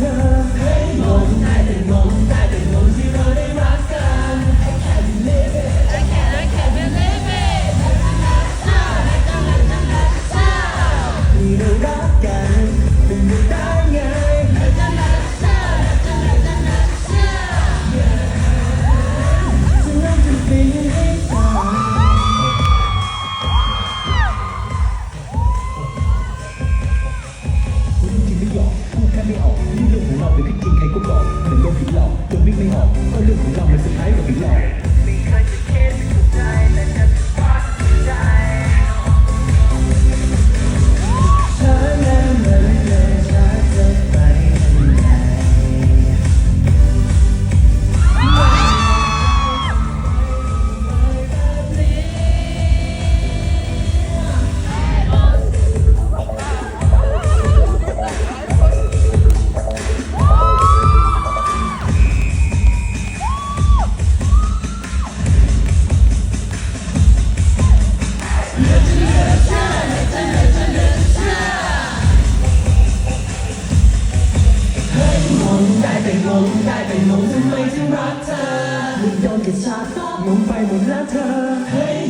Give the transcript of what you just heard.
got. กเธอโดนกระชากตอกงไปหมดแล้วเธอ